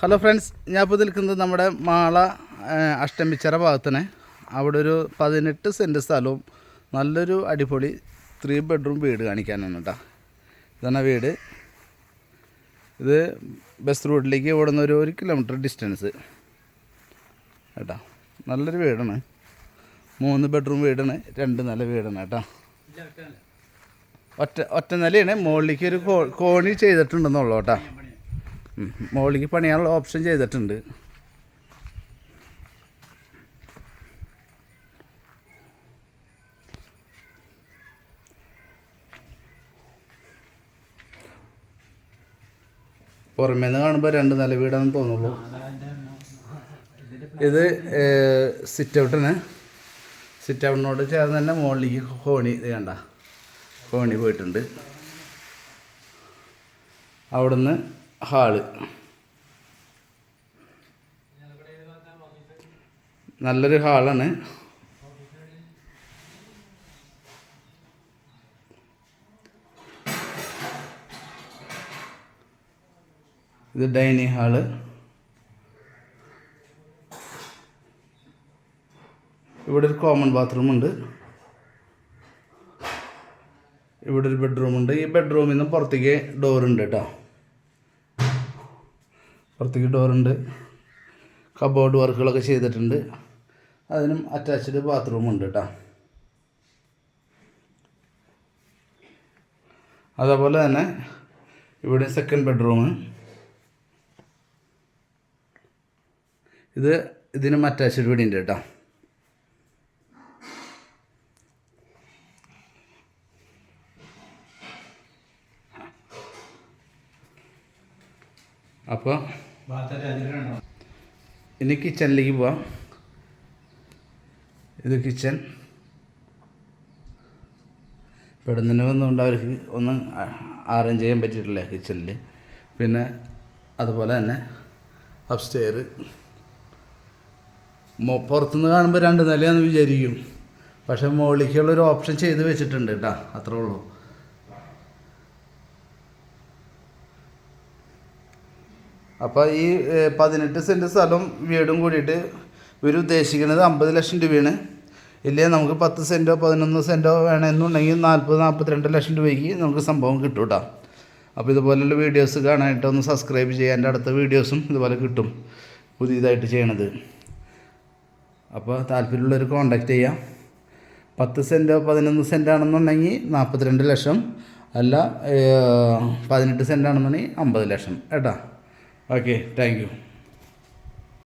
Hello friends ഞാൻ ഇപ്പോൾ നിൽക്കുന്നത് നമ്മുടെ മാള അഷ്ടമിച്ചറ ഭാഗത്തിന് അവിടെ ഒരു പതിനെട്ട് സെന്റ് സ്ഥലവും നല്ലൊരു അടിപൊളി ത്രീ ബെഡ്റൂം വീട് കാണിക്കാനാണ് കേട്ടോ. ഇതാണ് വീട്. ഇത് ബസ് റോഡിലേക്ക് ഓടുന്ന ഒരു ഒരു കിലോമീറ്റർ ഡിസ്റ്റൻസ് കേട്ടോ. നല്ലൊരു വീടാണ്. മൂന്ന് ബെഡ്റൂം വീടാണ്. രണ്ട് നില വീടാണ് കേട്ടോ. ഒറ്റ ഒറ്റ നിലയാണ്. മുകളിലേക്ക് ഒരു കോണി ചെയ്തിട്ടുണ്ടെന്നുള്ളൂ കേട്ടോ. മുകളിലേക്ക് പണിയാനുള്ള ഓപ്ഷൻ ചെയ്തിട്ടുണ്ട്. പുറമേ നിന്ന് കാണുമ്പോൾ രണ്ട് നില വീടാണെന്ന് തോന്നുള്ളൂ. ഇത് സിറ്റ് ഔട്ടിന് സിറ്റ് ഔട്ടിനോട് ചേർന്ന് തന്നെ മുകളിലേക്ക് ഹോണി ഇത് കണ്ട കോണി പോയിട്ടുണ്ട്. അവിടുന്ന് ഹാൾ. നല്ലൊരു ഹാളാണ്. ഇത് ഡൈനിങ് ഹാൾ. ഇവിടെ ഒരു കോമൺ ബാത്റൂം ഉണ്ട്. ഇവിടെ ഒരു ബെഡ്റൂം ഉണ്ട്. ഈ ബെഡ്റൂമിൽ നിന്ന് പുറത്തേക്ക് ഡോറുണ്ട് കേട്ടോ. പുറത്തേക്ക് ഡോറുണ്ട് കബോർഡ് വർക്കുകളൊക്കെ ചെയ്തിട്ടുണ്ട്. അതിനും അറ്റാച്ച്ഡ് ബാത്റൂം ഉണ്ട് കേട്ടോ അതേപോലെ തന്നെ ഇവിടെ സെക്കൻഡ് ബെഡ്റൂം ഇത് ഇതിനും അറ്റാച്ച്ഡ് ഉണ്ട് കേട്ടോ അപ്പോൾ ഇനി കിച്ചണിലേക്ക് പോവാം. ഇത് കിച്ചൺ. പെടുന്നതിന് വന്നുകൊണ്ട് അവർക്ക് ഒന്നും അറേഞ്ച് ചെയ്യാൻ പറ്റിയിട്ടില്ല കിച്ചണിൽ പിന്നെ അതുപോലെ തന്നെ അപ്സ്റ്റെയർ പുറത്തുനിന്ന് കാണുമ്പോൾ രണ്ട് നിലയാണെന്ന് വിചാരിക്കും. പക്ഷേ മുകളിലേക്കുള്ളൊരു ഓപ്ഷൻ ചെയ്ത് വെച്ചിട്ടുണ്ട് കേട്ടോ അത്രേ ഉള്ളൂ. അപ്പോൾ ഈ പതിനെട്ട് സെന്റ് സ്ഥലം വീടും കൂടിയിട്ട് ഇവർ ഉദ്ദേശിക്കുന്നത് അമ്പത് ലക്ഷം രൂപയാണ്. ഇല്ലേ നമുക്ക് പത്ത് സെന്റോ പതിനൊന്ന് സെന്റോ വേണമെന്നുണ്ടെങ്കിൽ നാൽപ്പത് നാൽപ്പത്തിരണ്ട് ലക്ഷം രൂപയ്ക്ക് നമുക്ക് സംഭവം കിട്ടും കേട്ടോ അപ്പോൾ ഇതുപോലുള്ള വീഡിയോസ് കാണാനായിട്ട് ഒന്ന് സബ്സ്ക്രൈബ് ചെയ്യുക. എന്റെ അടുത്ത വീഡിയോസും ഇതുപോലെ കിട്ടും പുതിയതായിട്ട് ചെയ്യണത്. അപ്പോൾ താല്പര്യമുള്ളവർ കോണ്ടാക്ട് ചെയ്യാം. പത്ത് സെന്റോ പതിനൊന്ന് സെന്റ് ആണെന്നുണ്ടെങ്കിൽ നാൽപ്പത്തിരണ്ട് ലക്ഷം. അല്ല പതിനെട്ട് സെന്റ് ആണെന്നുണ്ടെങ്കിൽ അമ്പത് ലക്ഷം. കേട്ടോ? Okay thank you